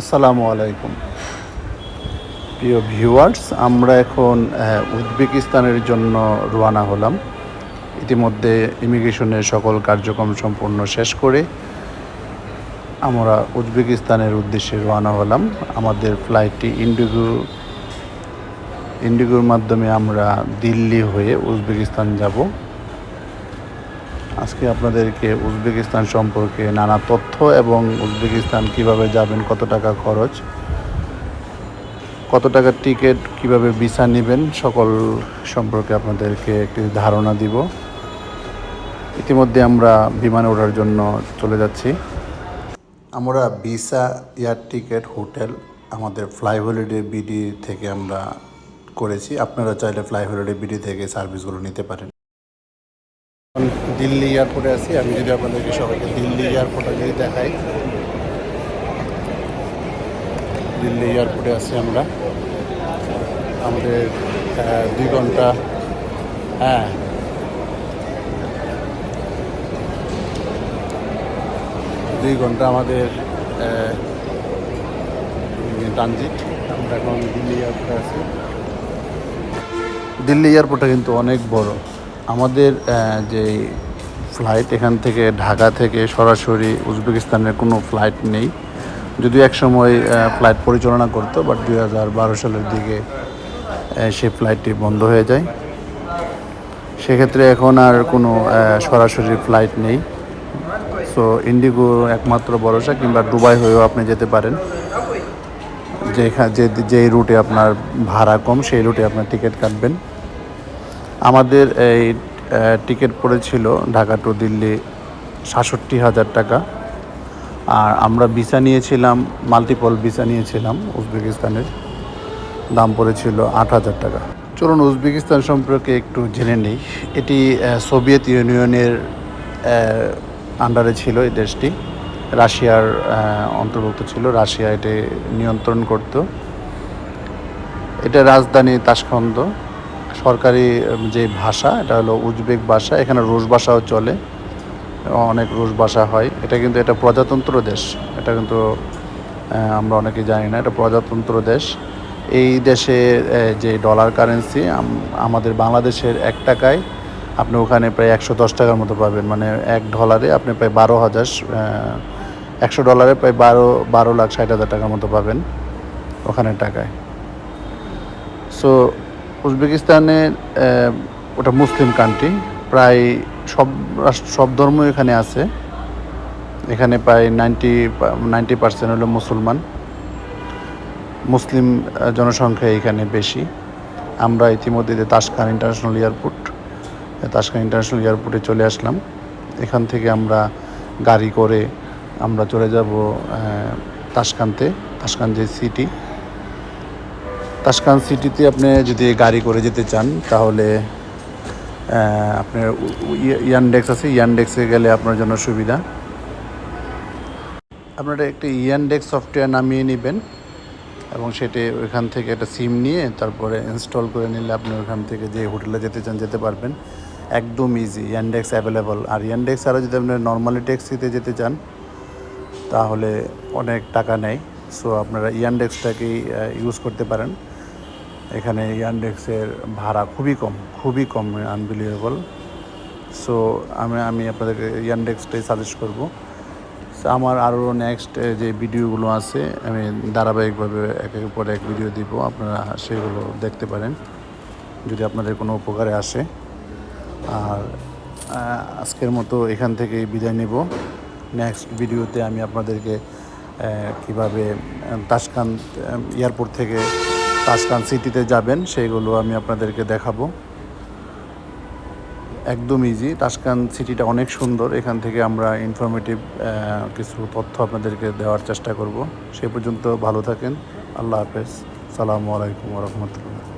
আসসালামু আলাইকুম। প্রিয় ভিউয়ার্স, আমরা এখন উজবেকিস্তানের জন্য রওনা হলাম। ইতিমধ্যে ইমিগ্রেশনের সকল কার্যক্রম সম্পূর্ণ শেষ করে আমরা উজবেকিস্তানের উদ্দেশ্যে রওনা হলাম। আমাদের ফ্লাইটটি ইন্ডিগো, ইন্ডিগোর মাধ্যমে আমরা দিল্লি হয়ে উজবেকিস্তান যাব। আজকে আপনাদেরকে উজবেকিস্তান সম্পর্কে নানা তথ্য এবং উজবেকিস্তান কীভাবে যাবেন, কত টাকা খরচ, কত টাকার টিকিট, কীভাবে ভিসা নেবেন, সকল সম্পর্কে আপনাদেরকে একটি ধারণা দিব। ইতিমধ্যে আমরা বিমানে ওঠার জন্য চলে যাচ্ছি। আমরা ভিসা, এয়ার টিকিট, হোটেল, আমাদের ফ্লাই হলিডে বিডি থেকে আমরা করেছি। আপনারা চাইলে ফ্লাই হলিডে বিডি থেকে সার্ভিসগুলো নিতে পারেন। দিল্লি এয়ারপোর্টে আছি। আমি যদি আপনাদেরকে সবাইকে দিল্লি এয়ারপোর্টে যদি দেখাই। দিল্লি এয়ারপোর্টে আছি আমরা। আমাদের দুই ঘণ্টা হ্যাঁ। দুই ঘণ্টা আমাদের ট্রানজিট আমরা এখন দিল্লি এয়ারপোর্টে আছি। দিল্লি এয়ারপোর্টটা কিন্তু অনেক বড়। আমাদের যে ফ্লাইট এখান থেকে ঢাকা থেকে সরাসরি উজবেকিস্তানের কোনো ফ্লাইট নেই। যদিও এক সময় ফ্লাইট পরিচালনা করতো বাট দুই হাজার বারো সালের দিকে সেই ফ্লাইটটি বন্ধ হয়ে যায়। সেক্ষেত্রে এখন আর কোনো সরাসরি ফ্লাইট নেই। সো ইন্ডিগো একমাত্র ভরসা, কিংবা দুবাই হয়েও আপনি যেতে পারেন। যেখানে যে যেই রুটে আপনার ভাড়া কম, সেই রুটে আপনার টিকিট কাটবেন। আমাদের এই টিকিট পড়েছিল ঢাকা টু দিল্লি সাতষট্টি হাজার টাকা। আর আমরা ভিসা নিয়েছিলাম মাল্টিপল ভিসা নিয়েছিলাম উজবেকিস্তানের। দাম পড়েছিল আট হাজার টাকা। চলুন উজবেকিস্তান সম্পর্কে একটু জেনে নিই। এটি সোভিয়েত ইউনিয়নের আন্ডারে ছিল এই দেশটি। রাশিয়ার অন্তর্ভুক্ত ছিল। রাশিয়া এটি নিয়ন্ত্রণ করত। এটা রাজধানী তাসখন্দ। সরকারি যে ভাষা, এটা হলো উজবেক ভাষা, এখানে রুশ ভাষাও চলে, অনেক রুশ ভাষা হয়। এটা কিন্তু এটা প্রজাতন্ত্র দেশ, এটা কিন্তু আমরা অনেকে জানি না, এটা প্রজাতন্ত্র দেশ। এই দেশে যে ডলার কারেন্সি আমাদের বাংলাদেশের এক টাকায় আপনি ওখানে প্রায় একশো দশ টাকার মতো পাবেন। মানে এক ডলারে আপনি প্রায় বারো হাজার একশো ডলারে প্রায় বারো বারো লাখ ষাট হাজার টাকার মতো পাবেন ওখানে টাকায়। সো উজবেকিস্তানে ওটা মুসলিম কান্ট্রি প্রায় সব রাষ্ট্র সব ধর্ম এখানে আছে। এখানে প্রায় নাইনটি নাইনটি পার্সেন্ট হলো মুসলমান। মুসলিম জনসংখ্যা এখানে বেশি। আমরা ইতিমধ্যে যে Tashkent international airport Tashkent international এয়ারপোর্টে চলে আসলাম। এখান থেকে আমরা গাড়ি করে আমরা চলে যাব আহ, তাসখান্তে তাসখান যে সিটি তাসখান সিটিতে আপনি যদি গাড়ি করে যেতে চান, তাহলে আপনার ইয়ানডেক্স আছে। ইয়ানডেক্সে গেলে আপনার জন্য সুবিধা। আপনারা একটি ইয়ানডেক্স সফটওয়্যার নামিয়ে নেবেন এবং সেটি ওইখান থেকে একটা সিম নিয়ে তারপরে ইনস্টল করে নিলে আপনি ওইখান থেকে যে হোটেলে যেতে চান, যেতে পারবেন। একদম ইজি ইয়ানডেক্স অ্যাভেলেবল আর ইয়ানডেক্স আরও যদি আপনি নর্মালি ট্যাক্সিতে যেতে চান, তাহলে অনেক টাকা নেয়। সো আপনারা ইয়ানডেক্সটাকেই ইউজ করতে পারেন। এখানে ইয়ানডেক্সের ভাড়া খুবই কম খুবই কম আনবিলিভেবল সো আমি আমি আপনাদেরকে ইয়ানডেক্সটাই সাজেস্ট করব। So, আমার আরও নেক্সট যে ভিডিওগুলো আছে আমি ধারাবাহিকভাবে এক একের পর এক ভিডিও দিব আপনারা সেগুলো দেখতে পারেন যদি আপনাদের কোনো উপকারে আসে। আর আজকের মতো এখান থেকেই বিদায় নেব। নেক্সট ভিডিওতে আমি আপনাদেরকে কীভাবে তাসকান্ত এয়ারপোর্ট থেকে তাসকান সিটিতে যাবেন, সেইগুলো আমি আপনাদেরকে দেখাবো। একদম ইজি তাসকান সিটিটা অনেক সুন্দর। এখান থেকে আমরা ইনফরমেটিভ কিছু তথ্য আপনাদেরকে দেওয়ার চেষ্টা করব। সে পর্যন্ত ভালো থাকেন। আল্লাহ হাফেজ। সালামু আলাইকুম রহমতুল্লাহ।